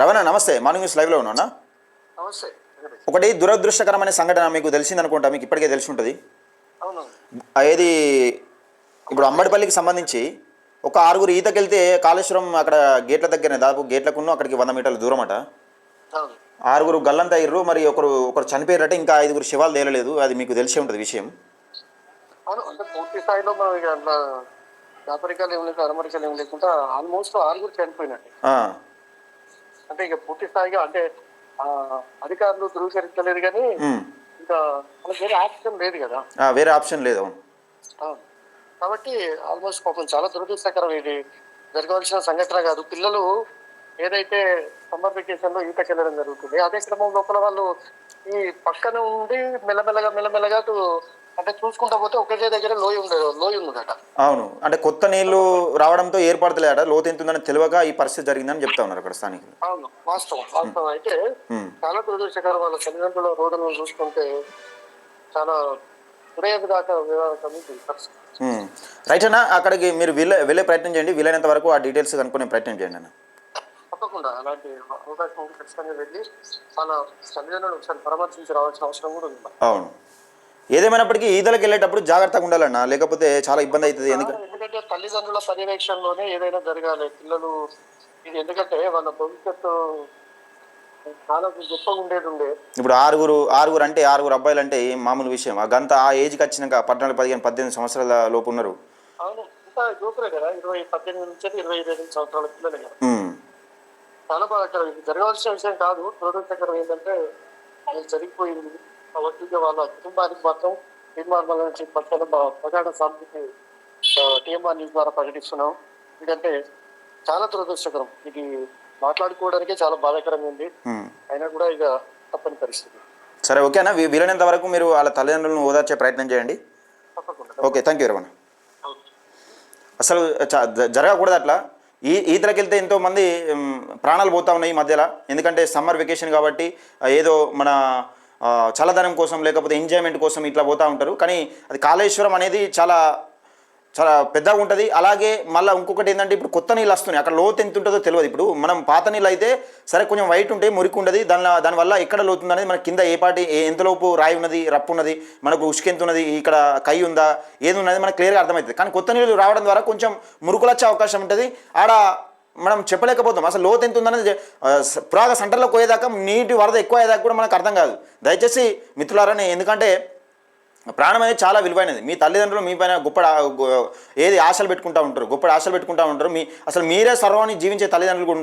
రవణ నమస్తే. Morning news లైవ్లో ఉన్నా ఒకటి దురదృష్టకరమైన సంఘటన మీకు తెలిసింది అనుకుంటా మీకు ఇప్పటికే తెలిసి ఉంటుంది ఏది? ఇప్పుడు అంబడిపల్లికి సంబంధించి ఒక ఆరుగురు ఈతకెళ్తే కాళేశ్వరం అక్కడ గేట్ల దగ్గరనే దాదాపు గేట్లకున్న అక్కడికి వంద మీటర్ల దూరం అట ఆరుగురు గల్లంత అయ్యారు మరి ఒకరు ఒకరు చనిపోయారట ఇంకా ఐదుగురు శివాలు తేలలేదు అది మీకు తెలిసే ఉంటుంది విషయం. అవును అంటే పూర్తి స్థాయిలో మనం ఇక అట్లా దాపరికాలు ఏం లేకుండా అరమరికాలు ఏం లేకుండా ఆల్మోస్ట్ ఆరుగురు చనిపోయినట్టు. అంటే ఇక పూర్తి స్థాయిగా అంటే ఆ, అధికారులు ధృవీకరించలేదు కానీ. ఇంకా వేరే ఆప్షన్ లేదు కదా వేరే ఆప్షన్ లేదు. కాబట్టి ఆల్మోస్ట్ పాపం చాలా దురదృష్టకరం ఇది జరగవలసిన సంఘటన కాదు పిల్లలు ఏదైతే సమ్మర్ వెకేషన్లో ఈతకి వెళ్ళడం జరుగుతుంది అదే క్రమం లోపల వాళ్ళు ఈ పక్కన ఉండి మెల్లమెల్లగా మెల్లమెల్లగా అటు చూసుకుంటా పోతే ఒకటే దగ్గర లోయ ఉండదు లోయ ఉందట అవును. అంటే కొత్త నీళ్ళు రావడంతో ఏర్పడతలేట లోతు ఎంత ఉందని తెలియక ఈ పరిస్థితి జరిగిందని చెప్తా ఉన్నారు అక్కడ స్థానికులు. అవును. వాస్తవం. వాస్తవం. అయితే. చాలా దురదృష్టకరం వాళ్ళ తల్లిదండ్రుల రోడ్డును చూసుకుంటే చాలా హృదయం దాకా పరిస్థితి. రైట్ అన్న అక్కడికి మీరు వెళ్ళే వెళ్ళే ప్రయత్నం చేయండి. వీలైనంత వరకు ఆ డీటెయిల్స్ కనుక్కునే ప్రయత్నం చేయండి అన్న. తప్పకుండా. అలాంటి అవకాశం ఖచ్చితంగా వెళ్ళి వాళ్ళ తల్లిదండ్రులు ఒకసారి పరామర్శించి రావాల్సిన అవసరం కూడా ఉంది. అవును. ఏదేమైనప్పటికీ ఈదలకు వెళ్ళేటప్పుడు జాగ్రత్తగా ఉండాలన్న లేకపోతే చాలా ఇబ్బంది అవుతుంది. ఎందుకంటే ఎందుకంటే తల్లిదండ్రుల పర్యవేక్షణలోనే ఏదైనా జరగాలి. పిల్లలు ఇది ఎందుకంటే వాళ్ళ భవిష్యత్తు చాలా గొప్పగా ఉండేది ఉండే. ఇప్పుడు ఆరుగురు ఆరుగురు అంటే ఆరుగురు అబ్బాయిలు అంటే ఏం మామూలు విషయం. ఆ గంత ఆ ఏజ్కి వచ్చినాక పద్నాలుగు పదిహేను పద్దెనిమిది సంవత్సరాల లోపు ఉన్నారు. అవును. ఇంకా యువకులే కదా. ఇరవై పద్దెనిమిది నుంచి ఇరవై ఇరవై సంవత్సరాల పిల్లలే కదా. ఉమ్. చాలా బాధాకరం ఇది జరగాల్సిన విషయం కాదు. దురదృష్టకరం ఏంటంటే అది జరిగిపోయింది. ఇక వాళ్ళ కుటుంబానికి మాత్రం తీర్మానాల నుంచి ప్రగాఢ సాంస్కృతి టీఎంఆర్ న్యూస్ ద్వారా ప్రకటిస్తున్నాం. ఎందుకంటే చాలా దురదృష్టకరం. ఇది మాట్లాడుకోవడానికే చాలా బాధాకరంగా ఉంది. అయినా కూడా ఇక తప్పని పరిస్థితి. సరే ఓకేనా? వీలైనంత వరకు మీరు వాళ్ళ తల్లిదండ్రులను ఓదార్చే ప్రయత్నం చేయండి. Okay thank you Ramana. అసలు జరగకూడదు అట్లా. ఈ ఈతలకు వెళ్తే ఎంతో మంది ఉమ్, ప్రాణాలు పోతా ఉన్నాయి ఈ మధ్యలో. ఎందుకంటే సమ్మర్ వెకేషన్ కాబట్టి ఏదో మన చల్లదనం కోసం లేకపోతే ఎంజాయ్మెంట్ కోసం ఇట్లా పోతూ ఉంటారు. కానీ అది కాళేశ్వరం అనేది చాలా చాలా పెద్దగా ఉంటుంది. అలాగే మళ్ళీ ఇంకొకటి ఏంటంటే ఇప్పుడు కొత్త నీళ్ళు వస్తున్నాయి. అక్కడ లోతు ఎంత ఉంటుందో తెలియదు. ఇప్పుడు మనం పాత నీళ్ళు అయితే సరే కొంచెం వైట్ ఉంటే మురికి ఉండదు. దానిలో దానివల్ల ఎక్కడ లోతు అనేది మన కింద ఏ పాటి ఏ- ఎంతలోపు రాయి ఉన్నది రప్పు ఉన్నది మనకు ఉసుక ఎంత ఉన్నది ఇక్కడ కై ఉందా ఏది ఉన్నది మనకు క్లియర్గా అర్థమవుతుంది. కానీ కొత్త నీళ్ళు రావడం ద్వారా కొంచెం మురుకులు వచ్చే అవకాశం ఉంటుంది. ఆడ మనం చెప్పలేకపోతాం. అసలు లోతు ఎంత ఉందనేది పురాగ సెంటర్లో పోయేదాకా నీటి వరద ఎక్కువ అయ్యేదాకా కూడా మనకు అర్థం కాదు. దయచేసి మిత్రులారని ఎందుకంటే ప్రాణం అనేది చాలా విలువైనది. మీ తల్లిదండ్రులు మీ పైన గొప్ప ఏది ఆశలు పెట్టుకుంటూ ఉంటారు గొప్ప ఆశలు పెట్టుకుంటూ ఉంటారు. మీ అసలు మీరే సర్వాన్ని జీవించే తల్లిదండ్రులు కూడా ఉంటారు